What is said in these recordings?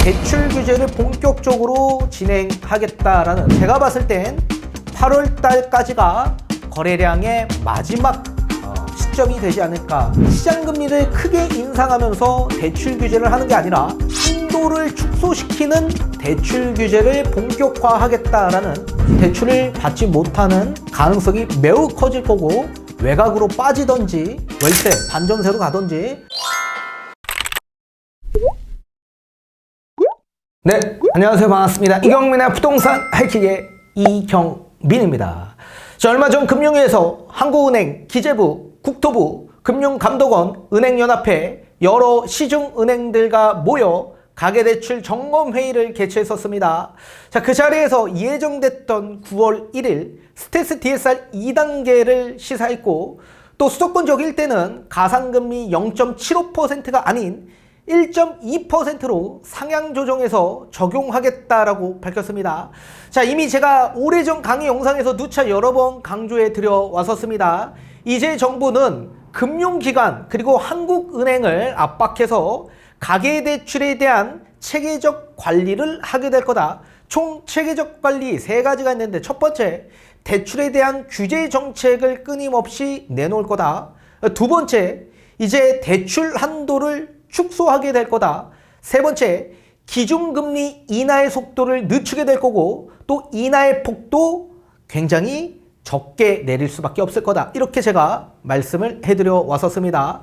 대출 규제를 본격적으로 진행하겠다라는 제가 봤을 땐 8월 달까지가 거래량의 마지막 어, 시점이 되지 않을까. 시장 금리를 크게 인상하면서 대출 규제를 하는 게 아니라 한도를 축소시키는 대출 규제를 본격화하겠다라는 대출을 받지 못하는 가능성이 매우 커질 거고 외곽으로 빠지던지 월세 반전세로 가던지 네, 안녕하세요. 반갑습니다. 이경민의 부동산 하이킥의 이경민입니다. 자, 얼마 전 금융위에서 한국은행, 기재부, 국토부, 금융감독원, 은행연합회 여러 시중은행들과 모여 가계대출 점검회의를 개최했었습니다. 자, 그 자리에서 예정됐던 9월 1일 스테스 DSR 2단계를 시사했고 또 수도권 적일 때는 가상금리 0.75%가 아닌 1.2%로 상향 조정해서 적용하겠다라고 밝혔습니다. 자, 이미 제가 오래전 강의 영상에서 누차 여러 번 강조해 드려 왔었습니다. 이제 정부는 금융기관 그리고 한국은행을 압박해서 가계대출에 대한 체계적 관리를 하게 될 거다. 총 체계적 관리 세 가지가 있는데 첫 번째, 대출에 대한 규제 정책을 끊임없이 내놓을 거다. 두 번째, 이제 대출 한도를 축소하게 될 거다. 세 번째, 기준금리 인하의 속도를 늦추게 될 거고 또 인하의 폭도 굉장히 적게 내릴 수밖에 없을 거다. 이렇게 제가 말씀을 해드려 왔었습니다.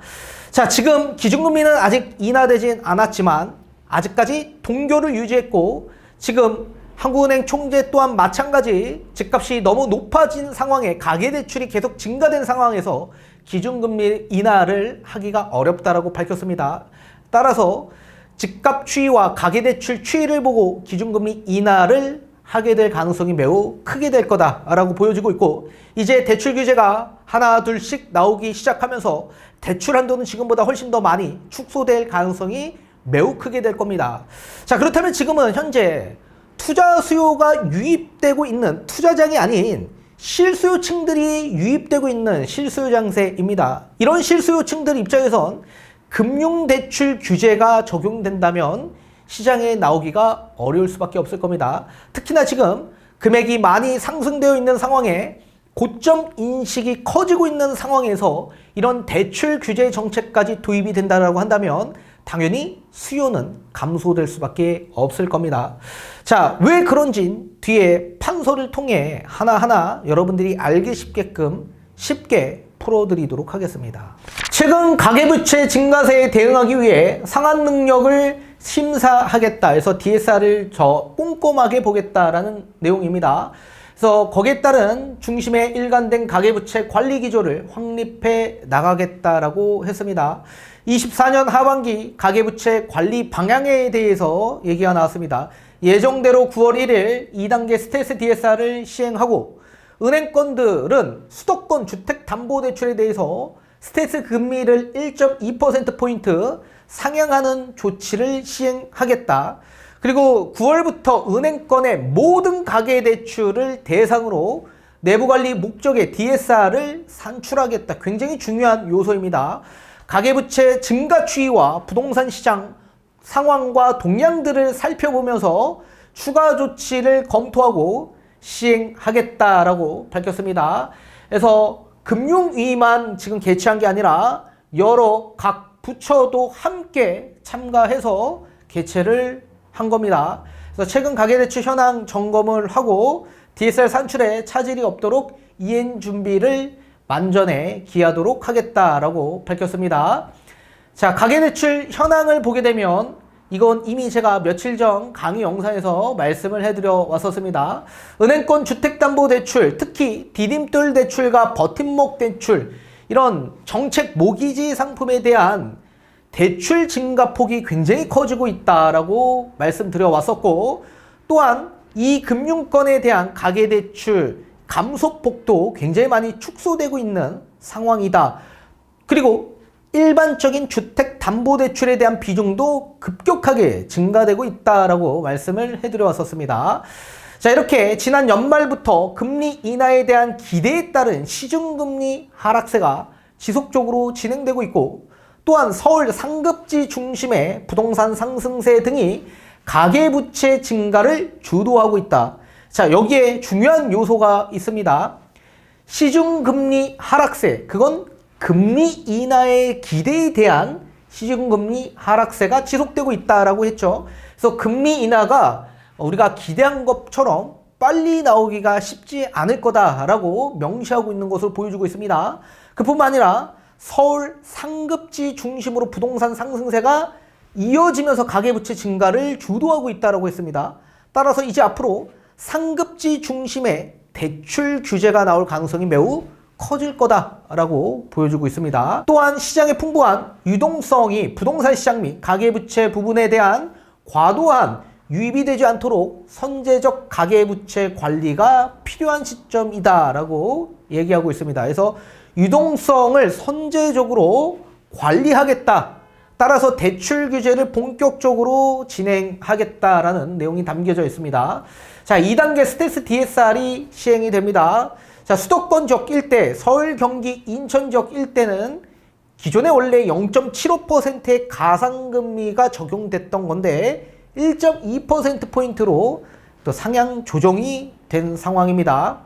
자, 지금 기준금리는 아직 인하되진 않았지만 아직까지 동결을 유지했고 지금 한국은행 총재 또한 마찬가지 집값이 너무 높아진 상황에 가계대출이 계속 증가된 상황에서 기준금리 인하를 하기가 어렵다라고 밝혔습니다. 따라서 집값 추이와 가계대출 추이를 보고 기준금리 인하를 하게 될 가능성이 매우 크게 될 거다라고 보여지고 있고 이제 대출 규제가 하나 둘씩 나오기 시작하면서 대출 한도는 지금보다 훨씬 더 많이 축소될 가능성이 매우 크게 될 겁니다. 자 그렇다면 지금은 현재 투자 수요가 유입되고 있는 투자장이 아닌 실수요층들이 유입되고 있는 실수요 장세입니다. 이런 실수요층들 입장에선 금융대출 규제가 적용된다면 시장에 나오기가 어려울 수밖에 없을 겁니다. 특히나 지금 금액이 많이 상승되어 있는 상황에 고점 인식이 커지고 있는 상황에서 이런 대출 규제 정책까지 도입이 된다라고 한다면 당연히 수요는 감소될 수밖에 없을 겁니다. 자, 왜 그런진 뒤에 판서를 통해 하나하나 여러분들이 알기 쉽게끔 쉽게 풀어드리도록 하겠습니다. 최근 가계부채 증가세에 대응하기 위해 상환 능력을 심사하겠다 해서 DSR을 저 꼼꼼하게 보겠다라는 내용입니다. 그래서 거기에 따른 중심의 일관된 가계부채 관리 기조를 확립해 나가겠다라고 했습니다. 24년 하반기 가계부채 관리 방향에 대해서 얘기가 나왔습니다. 예정대로 9월 1일 2단계 스테이스 DSR을 시행하고 은행권들은 수도권 주택담보대출에 대해서 스테이스 금리를 1.2%포인트 상향하는 조치를 시행하겠다. 그리고 9월부터 은행권의 모든 가계대출을 대상으로 내부관리 목적의 DSR을 산출하겠다. 굉장히 중요한 요소입니다. 가계부채 증가 추이와 부동산 시장 상황과 동향들을 살펴보면서 추가 조치를 검토하고 시행하겠다라고 밝혔습니다. 그래서 금융위만 지금 개최한 게 아니라 여러 각 부처도 함께 참가해서 개최를 한 겁니다. 그래서 최근 가계대출 현황 점검을 하고 DSR 산출에 차질이 없도록 이행 준비를 만전에 기하도록 하겠다라고 밝혔습니다. 자, 가계대출 현황을 보게 되면 이건 이미 제가 며칠 전 강의 영상에서 말씀을 해드려 왔었습니다. 은행권 주택담보대출, 특히 디딤돌 대출과 버팀목 대출, 이런 정책 모기지 상품에 대한 대출 증가 폭이 굉장히 커지고 있다라고 말씀드려 왔었고, 또한 이 금융권에 대한 가계대출 감소폭도 굉장히 많이 축소되고 있는 상황이다. 그리고 일반적인 주택 담보 대출에 대한 비중도 급격하게 증가되고 있다라고 말씀을 해드려 왔었습니다. 자, 이렇게 지난 연말부터 금리 인하에 대한 기대에 따른 시중금리 하락세가 지속적으로 진행되고 있고 또한 서울 상급지 중심의 부동산 상승세 등이 가계부채 증가를 주도하고 있다. 자, 여기에 중요한 요소가 있습니다. 시중금리 하락세, 그건 금리 인하의 기대에 대한 시중금리 하락세가 지속되고 있다라고 했죠. 그래서 금리 인하가 우리가 기대한 것처럼 빨리 나오기가 쉽지 않을 거다라고 명시하고 있는 것을 보여주고 있습니다. 그뿐만 아니라 서울 상급지 중심으로 부동산 상승세가 이어지면서 가계부채 증가를 주도하고 있다라고 했습니다. 따라서 이제 앞으로 상급지 중심의 대출 규제가 나올 가능성이 매우 커질 거다라고 보여주고 있습니다. 또한 시장의 풍부한 유동성이 부동산 시장 및 가계부채 부분에 대한 과도한 유입이 되지 않도록 선제적 가계부채 관리가 필요한 시점이다라고 얘기하고 있습니다. 그래서 유동성을 선제적으로 관리하겠다. 따라서 대출 규제를 본격적으로 진행하겠다라는 내용이 담겨져 있습니다. 자, 2단계 스텔스 DSR이 시행이 됩니다. 자, 수도권 지역 일대, 서울, 경기, 인천 지역 일대는 기존에 원래 0.75%의 가상금리가 적용됐던 건데 1.2%포인트로 또 상향 조정이 된 상황입니다.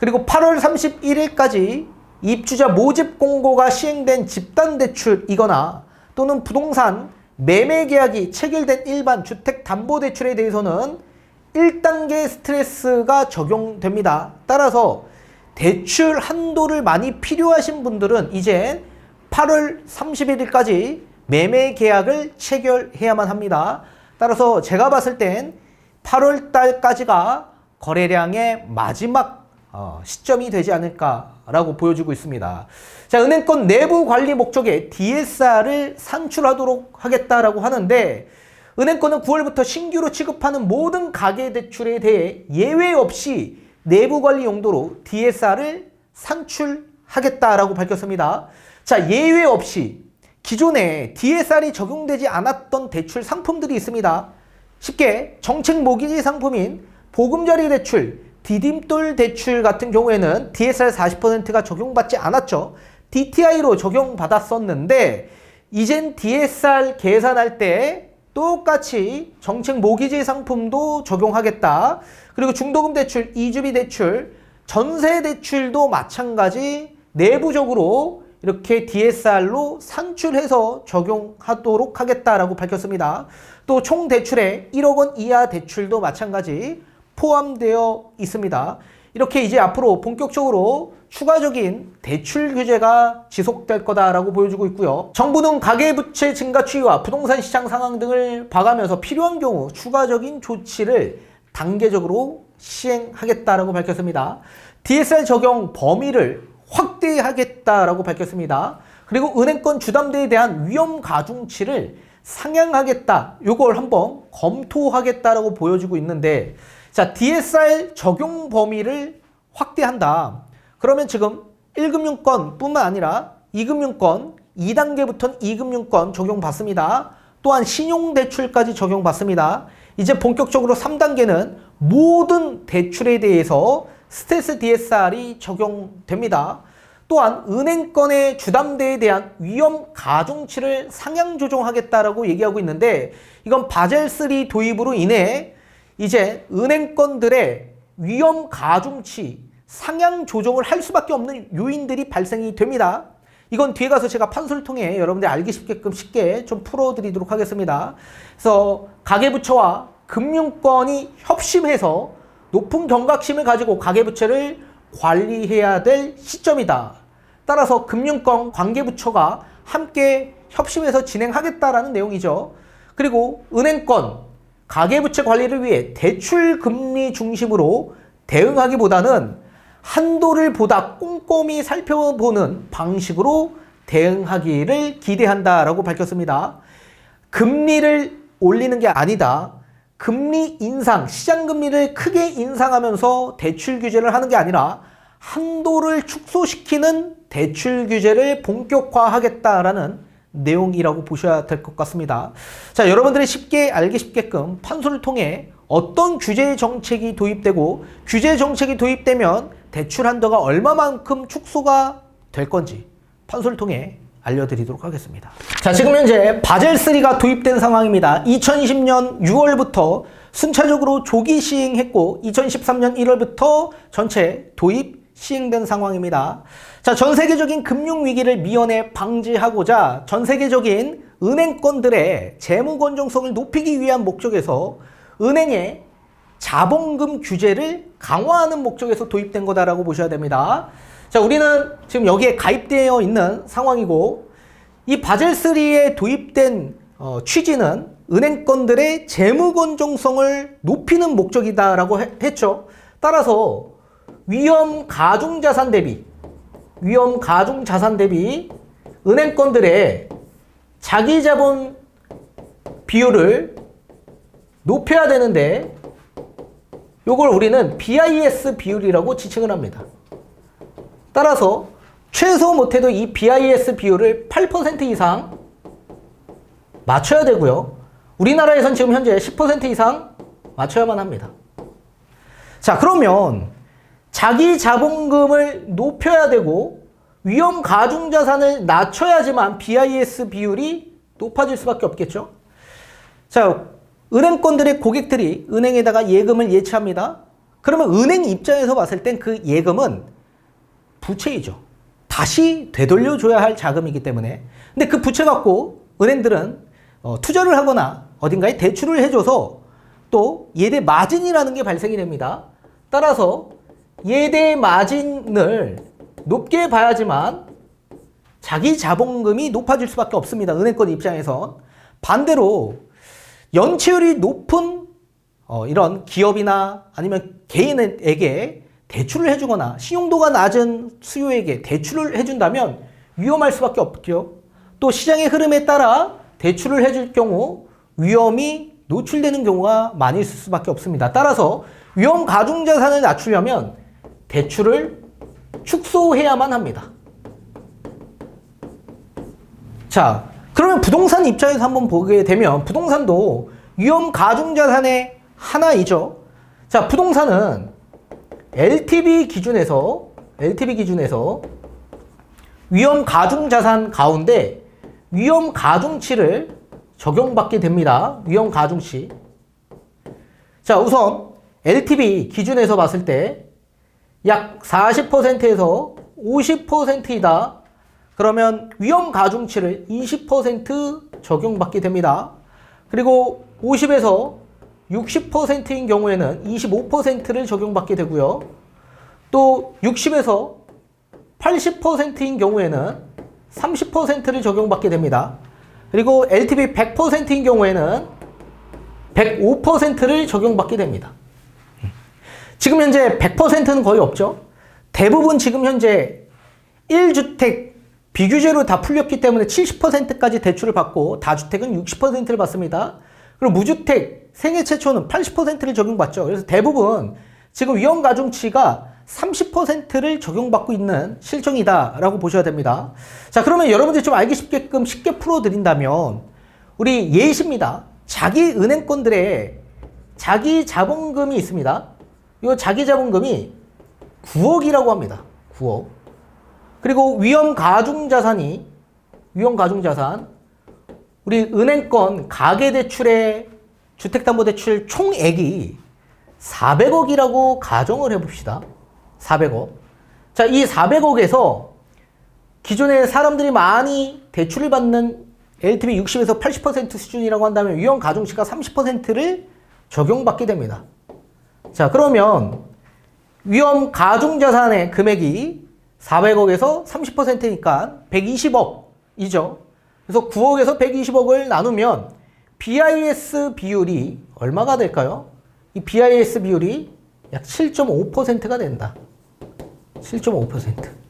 그리고 8월 31일까지 입주자 모집 공고가 시행된 집단 대출이거나 또는 부동산 매매 계약이 체결된 일반 주택 담보 대출에 대해서는 1단계 스트레스가 적용됩니다. 따라서 대출 한도를 많이 필요하신 분들은 이제 8월 31일까지 매매 계약을 체결해야만 합니다. 따라서 제가 봤을 땐 8월 달까지가 거래량의 마지막 어, 시점이 되지 않을까라고 보여주고 있습니다. 자, 은행권 내부 관리 목적에 DSR을 산출하도록 하겠다라고 하는데 은행권은 9월부터 신규로 취급하는 모든 가계 대출에 대해 예외 없이 내부 관리 용도로 DSR을 산출하겠다라고 밝혔습니다. 자, 예외 없이 기존에 DSR이 적용되지 않았던 대출 상품들이 있습니다. 쉽게 정책 모기지 상품인 보금자리 대출, 디딤돌 대출 같은 경우에는 DSR 40%가 적용받지 않았죠. DTI로 적용받았었는데 이젠 DSR 계산할 때 똑같이 정책 모기지 상품도 적용하겠다. 그리고 중도금 대출, 이주비 대출, 전세 대출도 마찬가지 내부적으로 이렇게 DSR로 산출해서 적용하도록 하겠다라고 밝혔습니다. 또 총 대출에 1억 원 이하 대출도 마찬가지 포함되어 있습니다. 이렇게 이제 앞으로 본격적으로 추가적인 대출 규제가 지속될 거다라고 보여주고 있고요. 정부는 가계부채 증가 추이와 부동산 시장 상황 등을 봐가면서 필요한 경우 추가적인 조치를 단계적으로 시행하겠다라고 밝혔습니다. DSR 적용 범위를 확대하겠다라고 밝혔습니다. 그리고 은행권 주담대에 대한 위험 가중치를 상향하겠다. 요걸 한번 검토하겠다라고 보여주고 있는데 자, DSR 적용 범위를 확대한다. 그러면 지금 1금융권 뿐만 아니라 2금융권, 2단계부터는 2금융권 적용받습니다. 또한 신용대출까지 적용받습니다. 이제 본격적으로 3단계는 모든 대출에 대해서 스텔스 DSR이 적용됩니다. 또한 은행권의 주담대에 대한 위험 가중치를 상향 조정하겠다라고 얘기하고 있는데 이건 바젤 3 도입으로 인해 이제 은행권들의 위험 가중치 상향 조정을 할 수밖에 없는 요인들이 발생이 됩니다. 이건 뒤에 가서 제가 판소를 통해 여러분들 알기 쉽게끔 쉽게 좀 풀어드리도록 하겠습니다. 그래서 가계부처와 금융권이 협심해서 높은 경각심을 가지고 가계부채를 관리해야 될 시점이다. 따라서 금융권 관계부처가 함께 협심해서 진행하겠다라는 내용이죠. 그리고 은행권 가계부채 관리를 위해 대출 금리 중심으로 대응하기보다는 한도를 보다 꼼꼼히 살펴보는 방식으로 대응하기를 기대한다라고 밝혔습니다. 금리를 올리는 게 아니다. 금리 인상, 시장 금리를 크게 인상하면서 대출 규제를 하는 게 아니라 한도를 축소시키는 대출 규제를 본격화하겠다라는 내용이라고 보셔야 될 것 같습니다. 자, 여러분들이 쉽게 알기 쉽게끔 판소를 통해 어떤 규제 정책이 도입되고 규제 정책이 도입되면 대출 한도가 얼마만큼 축소가 될 건지 판소를 통해 알려드리도록 하겠습니다. 자, 지금 현재 바젤3가 도입된 상황입니다. 2020년 6월부터 순차적으로 조기 시행했고, 2013년 1월부터 전체 도입 시행된 상황입니다. 자, 전 세계적인 금융 위기를 미연에 방지하고자 전 세계적인 은행권들의 재무 건정성을 높이기 위한 목적에서 은행의 자본금 규제를 강화하는 목적에서 도입된 거다라고 보셔야 됩니다. 자, 우리는 지금 여기에 가입되어 있는 상황이고 이 바젤3에 도입된 어, 취지는 은행권들의 재무 건정성을 높이는 목적이다라고 해- 했죠. 따라서 위험 가중 자산 대비 위험 가중 자산 대비 은행권들의 자기 자본 비율을 높여야 되는데 요걸 우리는 BIS 비율이라고 지칭을 합니다. 따라서 최소 못해도 이 BIS 비율을 8% 이상 맞춰야 되고요. 우리나라에선 지금 현재 10% 이상 맞춰야만 합니다. 자, 그러면 자기 자본금을 높여야 되고 위험 가중 자산을 낮춰야지만 BIS 비율이 높아질 수밖에 없겠죠. 자, 은행권들의 고객들이 은행에다가 예금을 예치합니다. 그러면 은행 입장에서 봤을 땐 그 예금은 부채이죠. 다시 되돌려줘야 할 자금이기 때문에. 근데 그 부채 갖고 은행들은 어, 투자를 하거나 어딘가에 대출을 해줘서 또 예대 마진이라는 게 발생이 됩니다. 따라서 예대 마진을 높게 봐야지만 자기 자본금이 높아질 수밖에 없습니다. 은행권 입장에선. 반대로 연체율이 높은 어, 이런 기업이나 아니면 개인에게 대출을 해주거나 신용도가 낮은 수요에게 대출을 해준다면 위험할 수밖에 없죠. 또 시장의 흐름에 따라 대출을 해줄 경우 위험이 노출되는 경우가 많이 있을 수밖에 없습니다. 따라서 위험 가중 자산을 낮추려면 대출을 축소해야만 합니다. 자, 그러면 부동산 입장에서 한번 보게 되면 부동산도 위험 가중 자산의 하나이죠. 자, 부동산은 LTV 기준에서 LTV 기준에서 위험 가중 자산 가운데 위험 가중치를 적용받게 됩니다. 위험 가중치. 자, 우선 LTV 기준에서 봤을 때 약 40%에서 50%이다. 그러면 위험 가중치를 20% 적용받게 됩니다. 그리고 50에서 60%인 경우에는 25%를 적용받게 되고요. 또 60에서 80%인 경우에는 30%를 적용받게 됩니다. 그리고 LTV 100%인 경우에는 105%를 적용받게 됩니다. 지금 현재 100%는 거의 없죠. 대부분 지금 현재 1주택 비규제로 다 풀렸기 때문에 70%까지 대출을 받고 다주택은 60%를 받습니다. 그리고 무주택 생애 최초는 80%를 적용받죠. 그래서 대부분 지금 위험 가중치가 30%를 적용받고 있는 실정이다라고 보셔야 됩니다. 자, 그러면 여러분들이 좀 알기 쉽게끔 쉽게 풀어드린다면 우리 예시입니다. 자기 은행권들의 자기 자본금이 있습니다. 이 자기 자본금이 9억이라고 합니다. 9억. 그리고 위험 가중 자산이 위험 가중 자산 우리 은행권 가계 대출의 주택담보대출 총액이 400억이라고 가정을 해봅시다. 400억. 자, 이 400억에서 기존에 사람들이 많이 대출을 받는 LTV 60에서 80% 수준이라고 한다면 위험 가중치가 30%를 적용받게 됩니다. 자, 그러면 위험 가중 자산의 금액이 400억에서 30%니까 120억이죠. 그래서 9억에서 120억을 나누면 BIS 비율이 얼마가 될까요? 이 BIS 비율이 약 7.5%가 된다. 7.5%.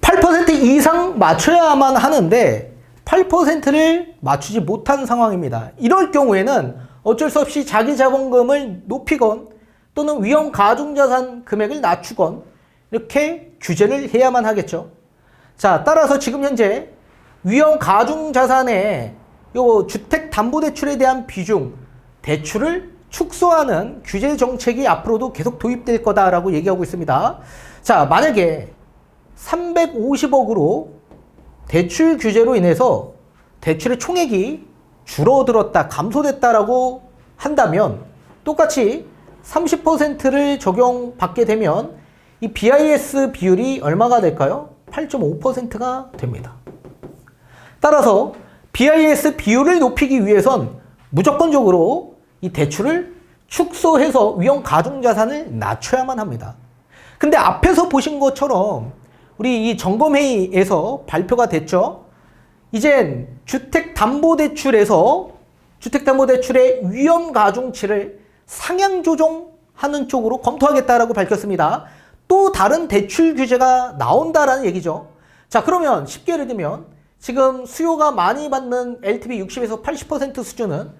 8% 이상 맞춰야만 하는데 8%를 맞추지 못한 상황입니다. 이럴 경우에는 어쩔 수 없이 자기 자본금을 높이건 또는 위험 가중자산 금액을 낮추건 이렇게 규제를 해야만 하겠죠. 자, 따라서 지금 현재 위험 가중 자산의 요 주택 담보 대출에 대한 비중, 대출을 축소하는 규제 정책이 앞으로도 계속 도입될 거다라고 얘기하고 있습니다. 자, 만약에 350억으로 대출 규제로 인해서 대출의 총액이 줄어들었다, 감소됐다라고 한다면 똑같이 30%를 적용받게 되면 이 BIS 비율이 얼마가 될까요? 8.5%가 됩니다. 따라서 BIS 비율을 높이기 위해선 무조건적으로 이 대출을 축소해서 위험 가중 자산을 낮춰야만 합니다. 근데 앞에서 보신 것처럼 우리 이 점검회의에서 발표가 됐죠. 이젠 주택담보대출에서 주택담보대출의 위험 가중치를 상향 조정하는 쪽으로 검토하겠다라고 밝혔습니다. 또 다른 대출 규제가 나온다라는 얘기죠. 자, 그러면 쉽게 예를 들면 지금 수요가 많이 받는 LTV 60에서 80% 수준은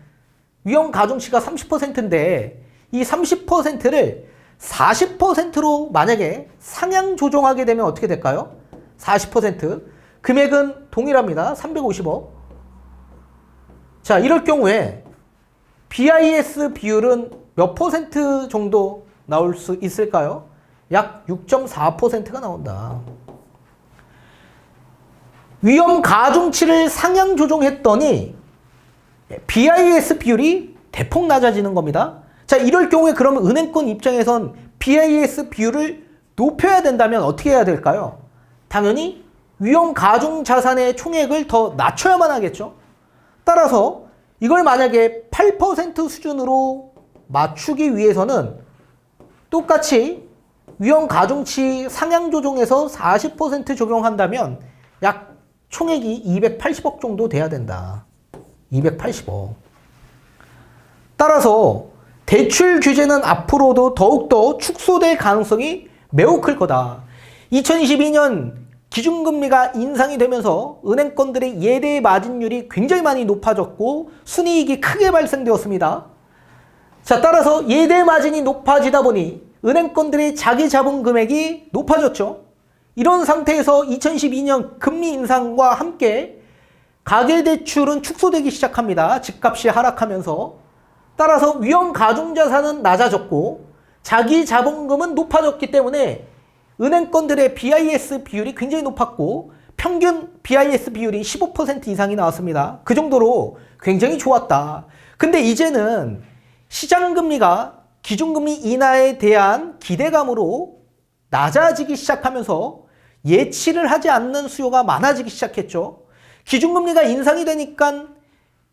위험 가중치가 30%인데 이 30%를 40%로 만약에 상향 조정하게 되면 어떻게 될까요? 40% 금액은 동일합니다. 350억. 자, 이럴 경우에 BIS 비율은 몇 퍼센트 정도 나올 수 있을까요? 약 6.4%가 나온다. 위험 가중치를 상향 조정했더니 BIS 비율이 대폭 낮아지는 겁니다. 자, 이럴 경우에 그러면 은행권 입장에선 BIS 비율을 높여야 된다면 어떻게 해야 될까요? 당연히 위험 가중 자산의 총액을 더 낮춰야만 하겠죠. 따라서 이걸 만약에 8% 수준으로 맞추기 위해서는 똑같이 위험 가중치 상향 조정에서 40% 적용한다면 약 총액이 280억 정도 돼야 된다. 280억. 따라서 대출 규제는 앞으로도 더욱더 축소될 가능성이 매우 클 거다. 2022년 기준금리가 인상이 되면서 은행권들의 예대 마진율이 굉장히 많이 높아졌고 순이익이 크게 발생되었습니다. 자, 따라서 예대 마진이 높아지다 보니 은행권들의 자기 자본 금액이 높아졌죠. 이런 상태에서 2012년 금리 인상과 함께 가계대출은 축소되기 시작합니다. 집값이 하락하면서. 따라서 위험 가중자산은 낮아졌고 자기 자본금은 높아졌기 때문에 은행권들의 BIS 비율이 굉장히 높았고 평균 BIS 비율이 15% 이상이 나왔습니다. 그 정도로 굉장히 좋았다. 근데 이제는 시장금리가 기준금리 인하에 대한 기대감으로 낮아지기 시작하면서 예치를 하지 않는 수요가 많아지기 시작했죠. 기준금리가 인상이 되니까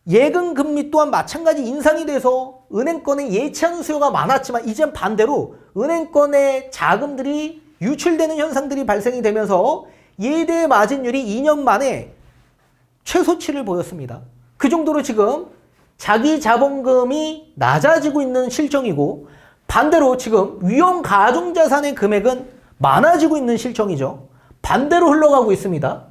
예금금리 또한 마찬가지 인상이 돼서 은행권에 예치하는 수요가 많았지만 이젠 반대로 은행권의 자금들이 유출되는 현상들이 발생이 되면서 예대 마진율이 2년 만에 최소치를 보였습니다. 그 정도로 지금 자기 자본금이 낮아지고 있는 실정이고 반대로 지금 위험 가중 자산의 금액은 많아지고 있는 실정이죠. 반대로 흘러가고 있습니다.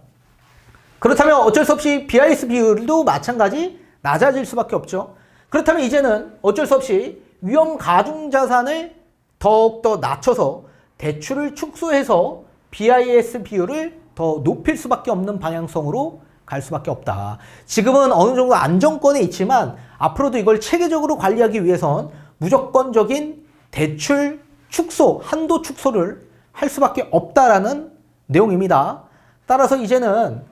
그렇다면 어쩔 수 없이 BIS 비율도 마찬가지 낮아질 수밖에 없죠. 그렇다면 이제는 어쩔 수 없이 위험 가중 자산을 더욱더 낮춰서 대출을 축소해서 BIS 비율을 더 높일 수밖에 없는 방향성으로 갈 수밖에 없다. 지금은 어느 정도 안정권에 있지만 앞으로도 이걸 체계적으로 관리하기 위해선 무조건적인 대출 축소, 한도 축소를 할 수밖에 없다라는 내용입니다. 따라서 이제는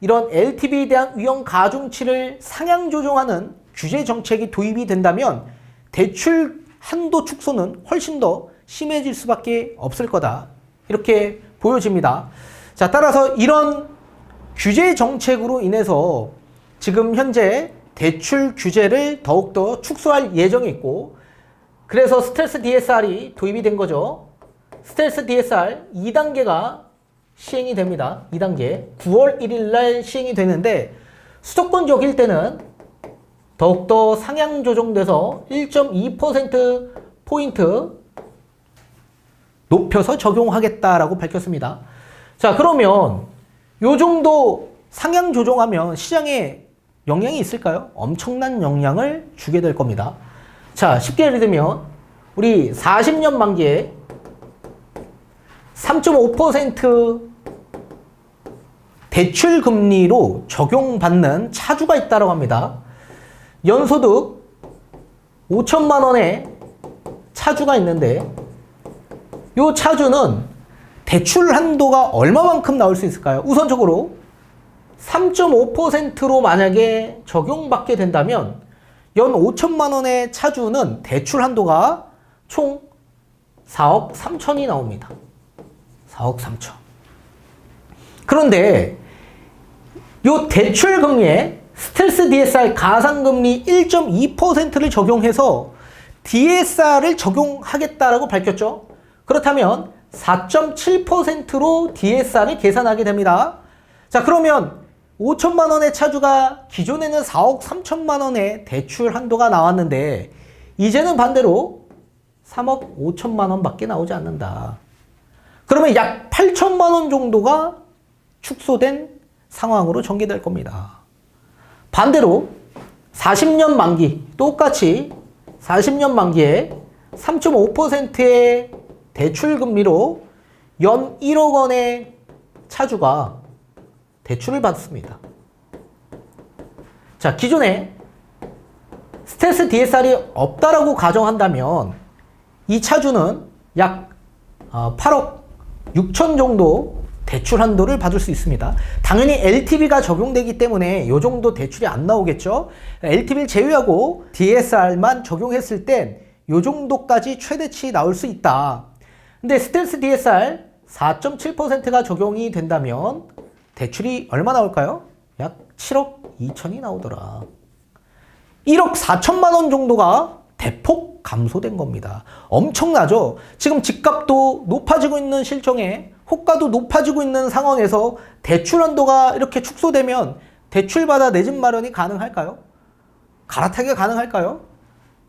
이런 LTV에 대한 위험 가중치를 상향 조정하는 규제 정책이 도입이 된다면 대출 한도 축소는 훨씬 더 심해질 수밖에 없을 거다. 이렇게 보여집니다. 자, 따라서 이런 규제 정책으로 인해서 지금 현재 대출 규제를 더욱더 축소할 예정이 있고 그래서 스트레스 DSR이 도입이 된 거죠. 스트레스 DSR 2단계가 시행이 됩니다. 2단계. 9월 1일 날 시행이 되는데 수도권적일 때는 더욱더 상향 조정돼서 1.2% 포인트 높여서 적용하겠다라고 밝혔습니다. 자, 그러면 요 정도 상향 조정하면 시장에 영향이 있을까요? 엄청난 영향을 주게 될 겁니다. 자, 쉽게 예를 들면 우리 40년 만기에 3.5% 대출 금리로 적용받는 차주가 있다고 합니다. 연소득 5천만 원의 차주가 있는데 이 차주는 대출 한도가 얼마만큼 나올 수 있을까요? 우선적으로 3.5%로 만약에 적용받게 된다면 연 5천만 원의 차주는 대출 한도가 총 4억 3천이 나옵니다. 4억 3천. 그런데 요 대출 금리에 스텔스 DSR 가상금리 1.2%를 적용해서 DSR을 적용하겠다라고 밝혔죠. 그렇다면 4.7%로 DSR을 계산하게 됩니다. 자, 그러면 5천만 원의 차주가 기존에는 4억 3천만 원의 대출 한도가 나왔는데 이제는 반대로 3억 5천만 원밖에 나오지 않는다. 그러면 약 8천만 원 정도가 축소된 상황으로 전개될 겁니다. 반대로 40년 만기 똑같이 40년 만기에 3.5%의 대출 금리로 연 1억 원의 차주가 대출을 받습니다. 자, 기존에 스텔스 DSR이 없다라고 가정한다면 이 차주는 약 8억 6천 정도 대출 한도를 받을 수 있습니다. 당연히 LTV가 적용되기 때문에 이 정도 대출이 안 나오겠죠. LTV를 제외하고 DSR만 적용했을 땐 이 정도까지 최대치 나올 수 있다. 근데 스텔스 DSR 4.7%가 적용이 된다면 대출이 얼마 나올까요? 약 7억 2천이 나오더라. 1억 4천만 원 정도가 대폭 감소된 겁니다. 엄청나죠? 지금 집값도 높아지고 있는 실정에 호가도 높아지고 있는 상황에서 대출 한도가 이렇게 축소되면 대출받아 내 집 마련이 가능할까요? 갈아타기가 가능할까요?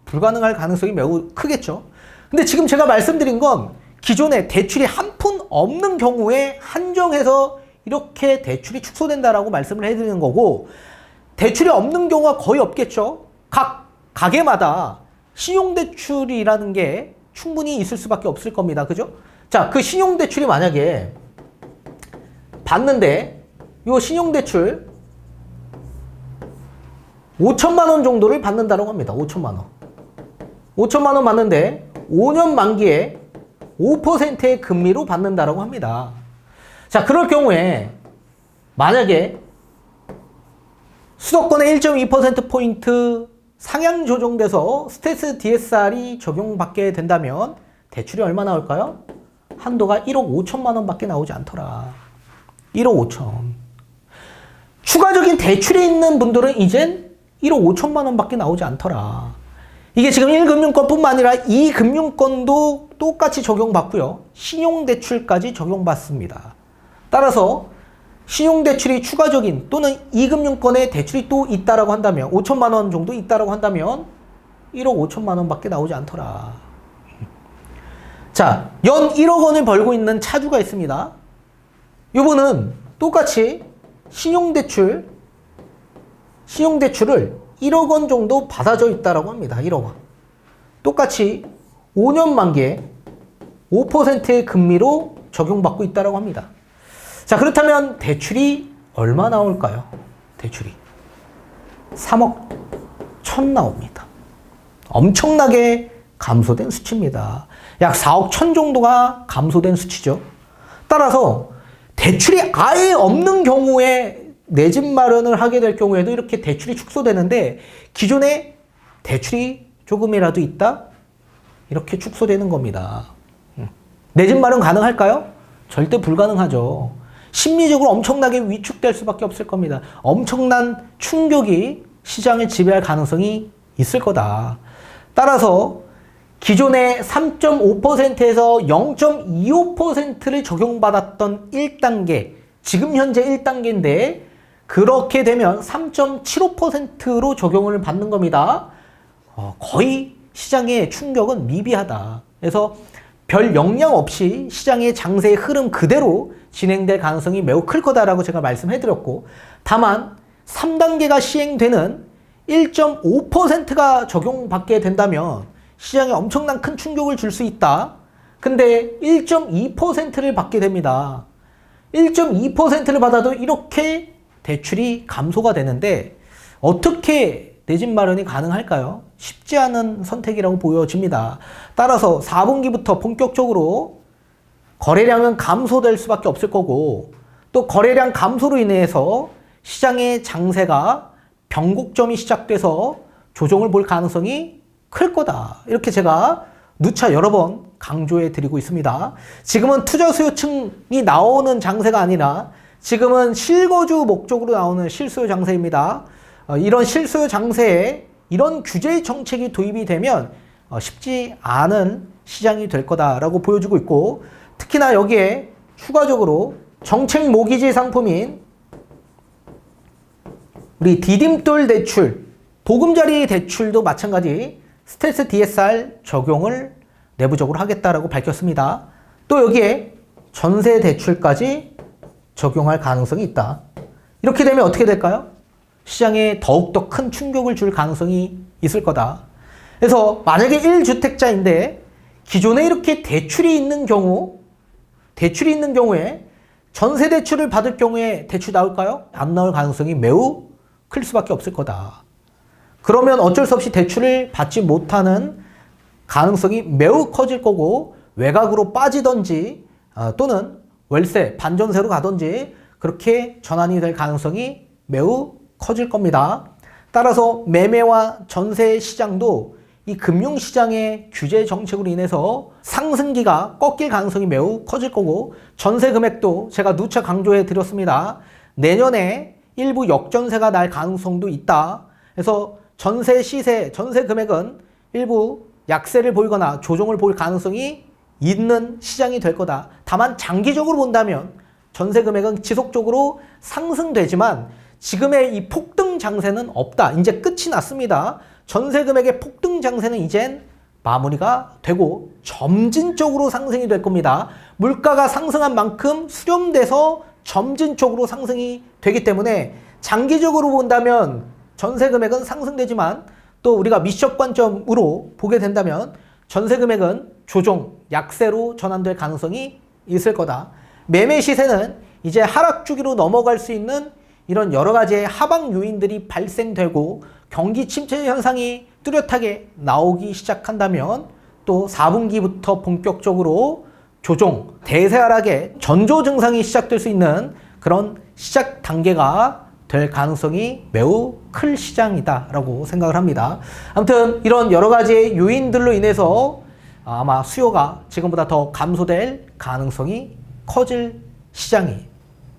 불가능할 가능성이 매우 크겠죠. 근데 지금 제가 말씀드린 건 기존에 대출이 한 푼 없는 경우에 한정해서 이렇게 대출이 축소된다라고 말씀을 해드리는 거고 대출이 없는 경우가 거의 없겠죠. 각 가게마다 신용대출이라는 게 충분히 있을 수밖에 없을 겁니다. 그죠? 자, 그 신용대출이 만약에 받는데 요 신용대출 5천만 원 정도를 받는다고 합니다. 5천만 원. 5천만 원 받는데 5년 만기에 5%의 금리로 받는다고 합니다. 자, 그럴 경우에 만약에 수도권의 1.2%포인트 상향 조정돼서 스테스 DSR이 적용받게 된다면 대출이 얼마 나올까요? 한도가 1억 5천만 원밖에 나오지 않더라. 1억 5천. 추가적인 대출이 있는 분들은 이젠 1억 5천만 원밖에 나오지 않더라. 이게 지금 1금융권뿐만 아니라 2금융권도 똑같이 적용받고요. 신용대출까지 적용받습니다. 따라서 신용대출이 추가적인 또는 2금융권에 대출이 또 있다라고 한다면 5천만 원 정도 있다라고 한다면 1억 5천만 원밖에 나오지 않더라. 자, 연 1억 원을 벌고 있는 차주가 있습니다. 이분은 똑같이 신용대출 신용대출을 1억 원 정도 받아져 있다라고 합니다. 1억 원. 똑같이 5년 만기에 5%의 금리로 적용받고 있다라고 합니다. 자, 그렇다면 대출이 얼마 나올까요? 대출이 3억 1천 나옵니다. 엄청나게 감소된 수치입니다. 약 4억 1천 정도가 감소된 수치죠. 따라서 대출이 아예 없는 경우에 내 집 마련을 하게 될 경우에도 이렇게 대출이 축소되는데 기존에 대출이 조금이라도 있다? 이렇게 축소되는 겁니다. 내 집 마련 가능할까요? 절대 불가능하죠. 심리적으로 엄청나게 위축될 수밖에 없을 겁니다. 엄청난 충격이 시장을 지배할 가능성이 있을 거다. 따라서 기존의 3.5%에서 0.25%를 적용받았던 1단계, 지금 현재 1단계인데 그렇게 되면 3.75%로 적용을 받는 겁니다. 어, 거의 시장의 충격은 미비하다. 그래서 별 영향 없이 시장의 장세의 흐름 그대로 진행될 가능성이 매우 클 거다라고 제가 말씀해드렸고, 다만 3단계가 시행되는 1.5%가 적용받게 된다면 시장에 엄청난 큰 충격을 줄 수 있다. 근데 1.2%를 받게 됩니다. 1.2%를 받아도 이렇게 대출이 감소가 되는데 어떻게 내 집 마련이 가능할까요? 쉽지 않은 선택이라고 보여집니다. 따라서 4분기부터 본격적으로 거래량은 감소될 수밖에 없을 거고 또 거래량 감소로 인해서 시장의 장세가 변곡점이 시작돼서 조정을 볼 가능성이 클 거다. 이렇게 제가 누차 여러 번 강조해 드리고 있습니다. 지금은 투자 수요층이 나오는 장세가 아니라 지금은 실거주 목적으로 나오는 실수요 장세입니다. 어, 이런 실수요 장세에 이런 규제 정책이 도입이 되면 어, 쉽지 않은 시장이 될 거다라고 보여주고 있고 특히나 여기에 추가적으로 정책 모기지 상품인 우리 디딤돌 대출, 보금자리 대출도 마찬가지 스텔스 DSR 적용을 내부적으로 하겠다라고 밝혔습니다. 또 여기에 전세 대출까지 적용할 가능성이 있다. 이렇게 되면 어떻게 될까요? 시장에 더욱더 큰 충격을 줄 가능성이 있을 거다. 그래서 만약에 1주택자인데 기존에 이렇게 대출이 있는 경우, 대출이 있는 경우에 전세 대출을 받을 경우에 대출 나올까요? 안 나올 가능성이 매우 클 수밖에 없을 거다. 그러면 어쩔 수 없이 대출을 받지 못하는 가능성이 매우 커질 거고 외곽으로 빠지던지 어, 또는 월세 반전세로 가던지 그렇게 전환이 될 가능성이 매우 커질 겁니다. 따라서 매매와 전세 시장도 이 금융 시장의 규제 정책으로 인해서 상승기가 꺾일 가능성이 매우 커질 거고 전세 금액도 제가 누차 강조해 드렸습니다. 내년에 일부 역전세가 날 가능성도 있다. 그래서 전세 시세, 전세 금액은 일부 약세를 보이거나 조정을 볼 가능성이 있는 시장이 될 거다. 다만 장기적으로 본다면 전세 금액은 지속적으로 상승되지만 지금의 이 폭등 장세는 없다. 이제 끝이 났습니다. 전세 금액의 폭등 장세는 이젠 마무리가 되고 점진적으로 상승이 될 겁니다. 물가가 상승한 만큼 수렴돼서 점진적으로 상승이 되기 때문에 장기적으로 본다면 전세 금액은 상승되지만 또 우리가 미션 관점으로 보게 된다면 전세 금액은 조정, 약세로 전환될 가능성이 있을 거다. 매매 시세는 이제 하락 주기로 넘어갈 수 있는 이런 여러 가지의 하방 요인들이 발생되고 경기 침체 현상이 뚜렷하게 나오기 시작한다면 또 4분기부터 본격적으로 조정, 대세 하락의 전조 증상이 시작될 수 있는 그런 시작 단계가 될 가능성이 매우 클 시장이다라고 생각을 합니다. 아무튼 이런 여러 가지의 요인들로 인해서 아마 수요가 지금보다 더 감소될 가능성이 커질 시장이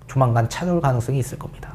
조만간 찾아올 가능성이 있을 겁니다.